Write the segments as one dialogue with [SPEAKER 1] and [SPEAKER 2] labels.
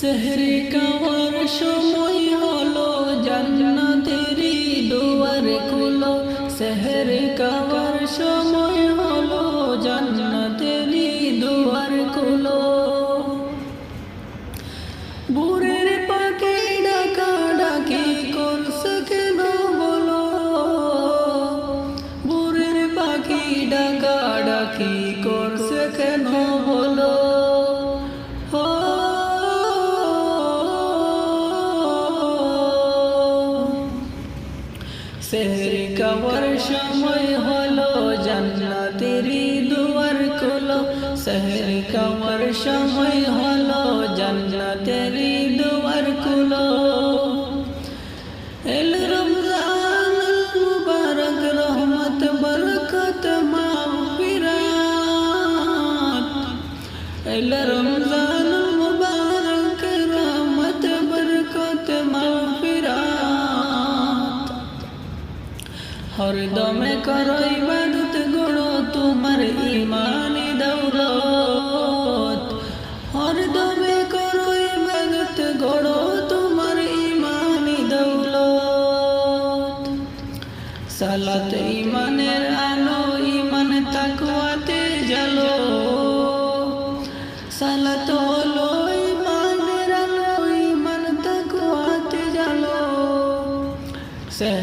[SPEAKER 1] সেহরি কাওয়ার সময় হলো, জান্নাতেরি দুয়ার খুলো। সেহরি কাওয়ার সময় হলো, জান্নাতেরি দুয়ার খুলো। বুড়ের পাখি ডাকা ডাকি করছে কেন বলো। বুড়ের পাখি ডাকা ডাকি করছে কেন বলো।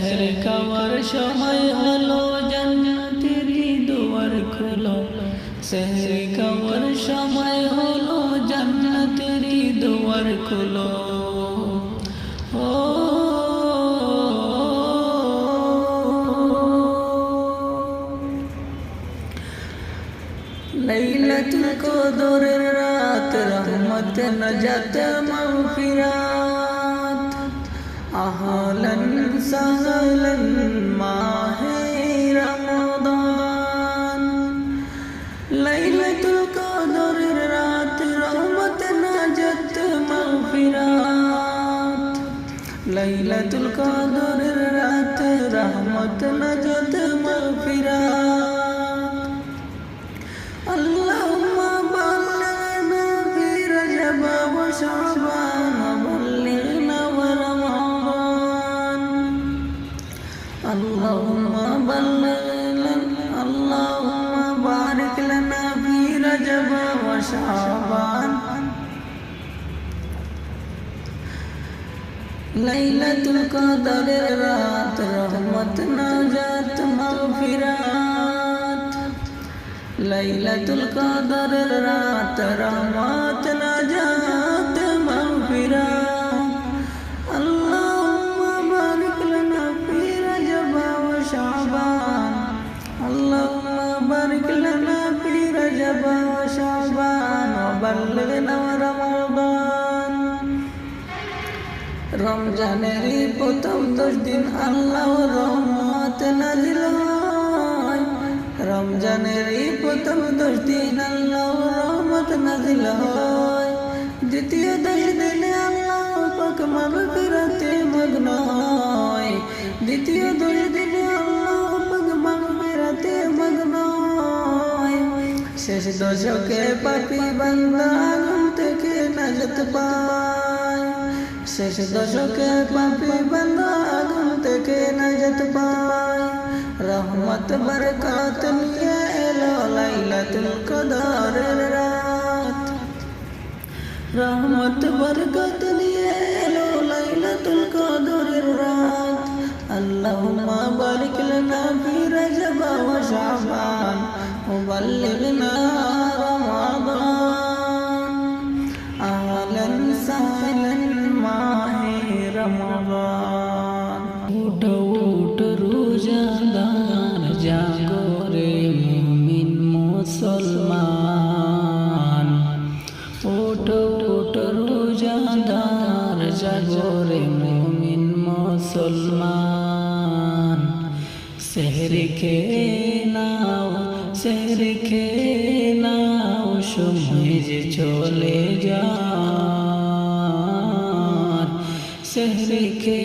[SPEAKER 1] শহর কামার সময় হলো জান্নাতেরি দুয়ার খুলো। শহর কামার সময় হলো জান্নাতেরি দুয়ার খুলো। লাইলাতুল কদরের রাত, রহমত, নজাত, মাগফিরাত। আহলন সহলন মা লাইলাতুল কদরের রাত, রহমত, নাজাত, মাগফিরাত। লাইলাতুল কদরের রাত, রহমত, নাজাত, মাগফিরাত। আল্লাহুম্মা বারিক লানা ফি রজব ওয়া শাবান। আল্লাহুম্মা বারিক লানা ফি রজব ওয়া শাবান। ওয়া বাল্লিগনা রমাদান রমজানেরই প্রথম দশ দিন আল্লাহ রহমত নাজিল হয়। রমজানেরই প্রথম দশ দিন আল্লাহ রহমত নাজিল হয়। দ্বিতীয় দশ দিনে আল্লাহ পাক মাগফিরাতে মগ্ন হয়। দ্বিতীয় দশ দিনে আল্লাহ পাক মাগফিরাতে মগ্ন হয়। শেষ দশকে পাপি বান্দা আগুন থেকে নাজত পায়। শেষ দশকে পাপি বান্দা আগুন থেকে নাজাত পায়। রহমত, বরকত নিয়ে এলো লাইলাতুল কদরের রাত। রহমত, বরকত নিয়ে এলো লাইলাতুল কদরের রাত। আল্লাহুম্মা বারিক লানা ফি রজব ওয়া শাবান ওয়া জাগরে মুমিন মুসলমান। ওঠ ওঠ, রোজাদার জাগরে মুমিন মুসলমান। সেহরি খে নাও, সেহরি খে নাও, সময় যে চলে যার। সেহরি খে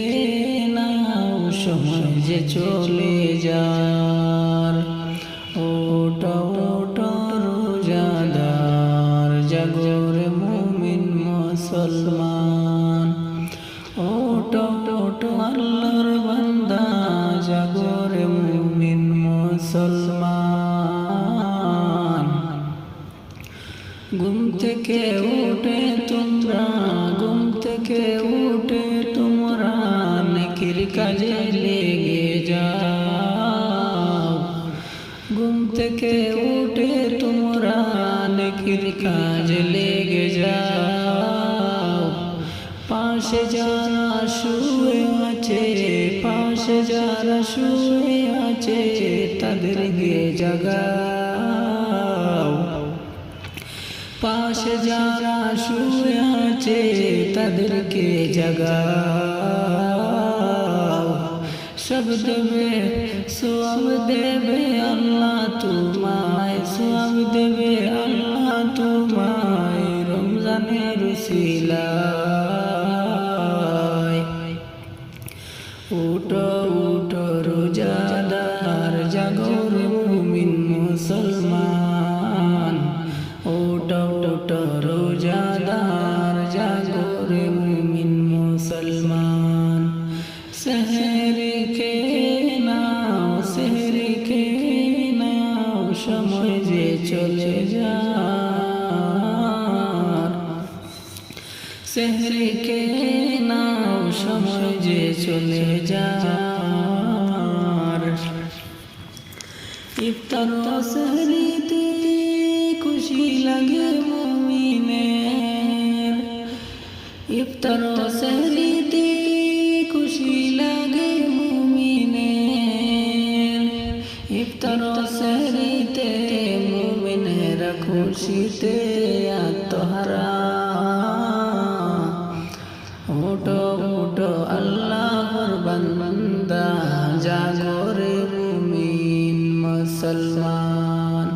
[SPEAKER 1] নাও, সময় যে চলে যার। থেকে উঠে তোমরা, ঘুম থেকে উঠে তোমরা নেকির কাজে লেগে যাও। ঘুম থেকে উঠে তোমরা নেকির কাজে লেগে যাও। পাশে যারা শুয়ে আছে, পাশে যারা শুয়ে আছে, তাদেরকে জাগাও। পাশে যারা শুয়ে আছে তাদেরকে জাগাও। সব দেবে সব দেবে আল্লাহ তোমায় সব দেবে আল্লাহ তোমায়, রমজানের সিলায় শহরকে নাও সময় যে চলে যার। ইফতার শহরিতে খুশি লাগে মুমিনের। ইফতার শহরিতে খুশি লাগে মুমিনের। ইফতার শহরিতে মুমিনেরা খুশিতে মুসলমান।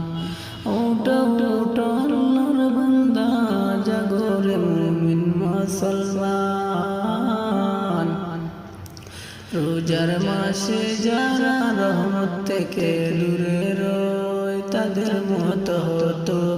[SPEAKER 1] রোজার মাসে যারা রহমত থেকে দূরে রয় তাদের মতো হতো।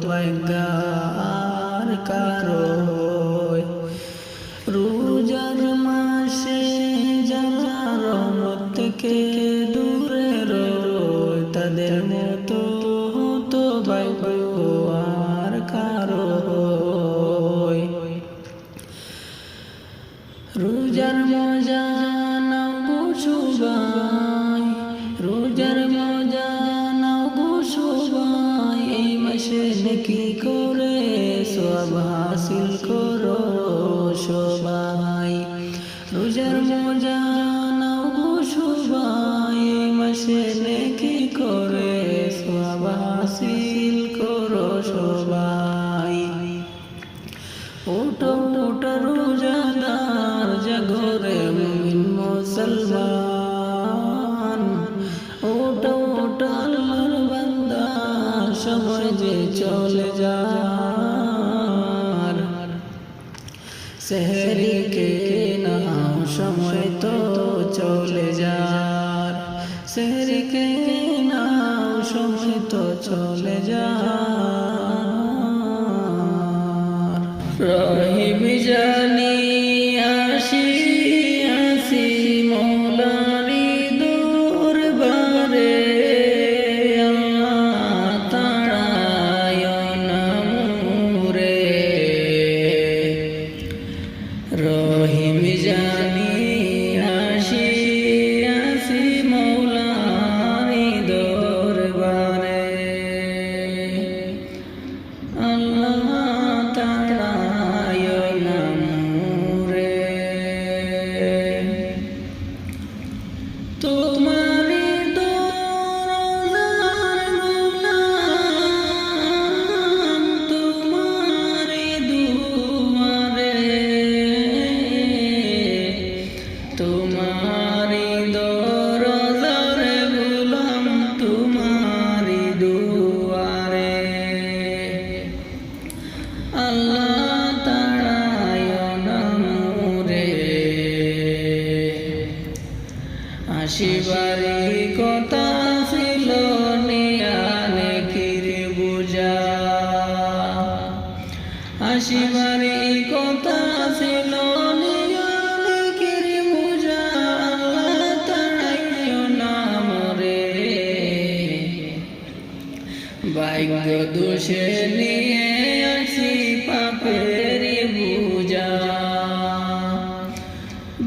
[SPEAKER 1] সব হাসিল শহরিকে নাও সময় তো চলে যার। সেহরিকে নাও সময় তো চলে যার। রহিম ছিল নিয়লিকের পূজা আল্লাহ তাড়াইও ভাগ্য দোষে নিয়ে আসি পাপের বুঝা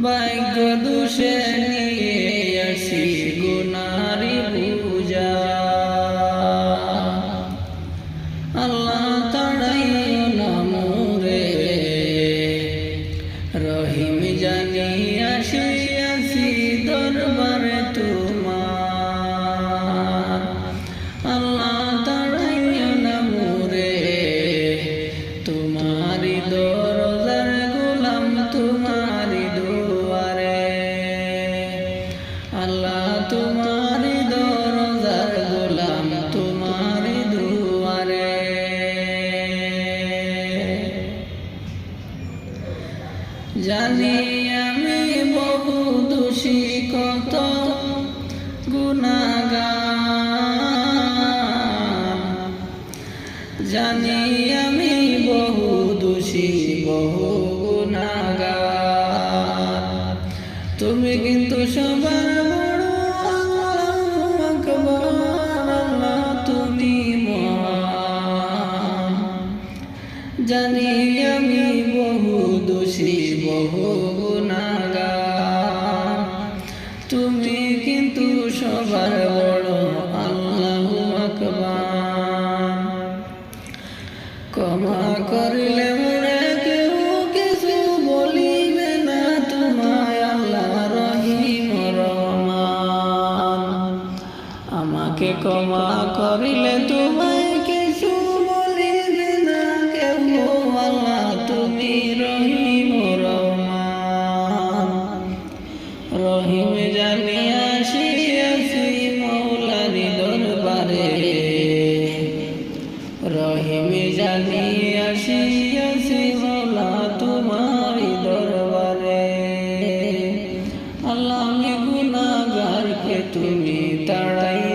[SPEAKER 1] ভাগ্য দোষে নিয়ে গুণাগান জানি আমি বহু দোষী, বহু গুণাগান তুমি কিন্তু সবার বড় তুমি জানি আমি বহু দোষী, বহু করিলে তোমায় কিছু বলিবে না, কেউ আল্লাহ তুমি রহিম রহমান। রহিম জানি আসি আসি মৌলারি দরবারে। রহিম জানি আসি আসি মৌলা তোমারি দরবারে। আল্লাহ আমি গুনাগারকে তুমি তাড়াই